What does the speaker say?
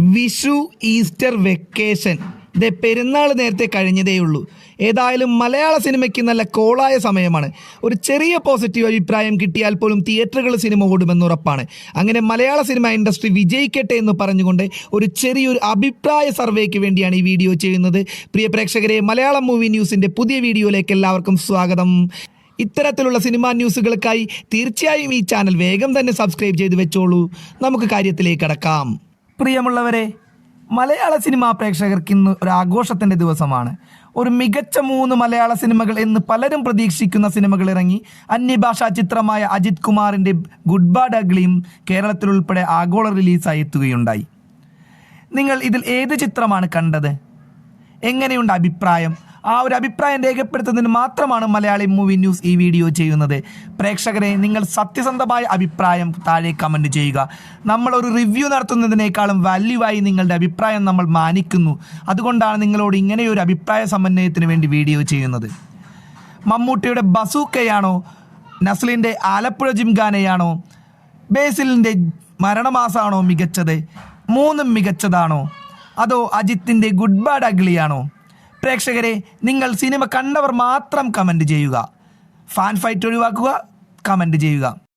Vishu Easter vacation. ദേ പെരുന്നാൾ നേരത്തെ കഴിഞ്ഞതേ ഉള്ളൂ ഏതായാലും മലയാള സിനിമയ്ക്ക് നല്ല കോളായ സമയമാണ്. ഒരു ചെറിയ പോസിറ്റീവ് അഭിപ്രായം കിട്ടിയാൽ പോലും തിയേറ്ററുകൾ സിനിമ ഓടുമെന്ന് ഉറപ്പാണ്. അങ്ങനെ മലയാള സിനിമ ഇൻഡസ്ട്രി വിജയിക്കട്ടെ എന്ന് പറഞ്ഞുകൊണ്ട് ഒരു ചെറിയൊരു അഭിപ്രായ സർവേക്ക് വേണ്ടിയാണ് ഈ വീഡിയോ ചെയ്യുന്നത്. പ്രിയ പ്രേക്ഷകരെ മലയാളം മൂവി ന്യൂസിന്റെ പുതിയ വീഡിയോയിലേക്ക് എല്ലാവർക്കും സ്വാഗതം. ഇത്തരത്തിലുള്ള സിനിമാ ന്യൂസുകൾക്കായി തീർച്ചയായും ഈ ചാനൽ വേഗം തന്നെ സബ്സ്ക്രൈബ് ചെയ്ത് വെച്ചോളൂ. നമുക്ക് കാര്യത്തിലേക്ക് കടക്കാം. പ്രിയമുള്ളവരെ മലയാള സിനിമാ പ്രേക്ഷകർക്ക് ഇന്ന് ഒരു ആഘോഷത്തിന്റെ ദിവസമാണ്. ഒരു മികച്ച മൂന്ന് മലയാള സിനിമകൾ എന്ന് പലരും പ്രതീക്ഷിക്കുന്ന സിനിമകൾ ഇറങ്ങി അന്യഭാഷാ ചിത്രമായ അജിത് കുമാറിന്റെ ഗുഡ് ബാഡ് അഗ്ലിയും കേരളത്തിലുൾപ്പെടെ ആഗോള റിലീസായി എത്തുകയുണ്ടായി. നിങ്ങൾ ഇതിൽ ഏത് ചിത്രമാണ് കണ്ടത്? എങ്ങനെയുണ്ട് അഭിപ്രായം? ആ ഒരു അഭിപ്രായം രേഖപ്പെടുത്തുന്നതിന് മാത്രമാണ് മലയാളി മൂവി ന്യൂസ് ഈ വീഡിയോ ചെയ്യുന്നത്. പ്രേക്ഷകരെ നിങ്ങൾ സത്യസന്ധമായ അഭിപ്രായം താഴെ കമന്റ് ചെയ്യുക. നമ്മളൊരു റിവ്യൂ നടത്തുന്നതിനേക്കാളും വാല്യൂ ആയി നിങ്ങളുടെ അഭിപ്രായം നമ്മൾ മാനിക്കുന്നു. അതുകൊണ്ടാണ് നിങ്ങളോട് ഇങ്ങനെയൊരു അഭിപ്രായ സമന്വയത്തിന് വേണ്ടി വീഡിയോ ചെയ്യുന്നത്. മമ്മൂട്ടിയുടെ ബസൂക്കയാണോ? നസ്ലിന്റെ ആലപ്പുഴ ജിംഖാനയാണോ ബേസിലിന്റെ മരണമാസമാണോ മികച്ചത്? മൂന്നും മികച്ചതാണോ? അതോ അജിത്തിന്റെ ഗുഡ് ബാഡ് അഗ്ലിയാണോ പ്രേക്ഷകരെ നിങ്ങൾ സിനിമ കണ്ടവർ മാത്രം കമന്റ് ചെയ്യുക. ഫാൻ ഫൈറ്റ് ഒഴിവാക്കുക കമന്റ് ചെയ്യുക.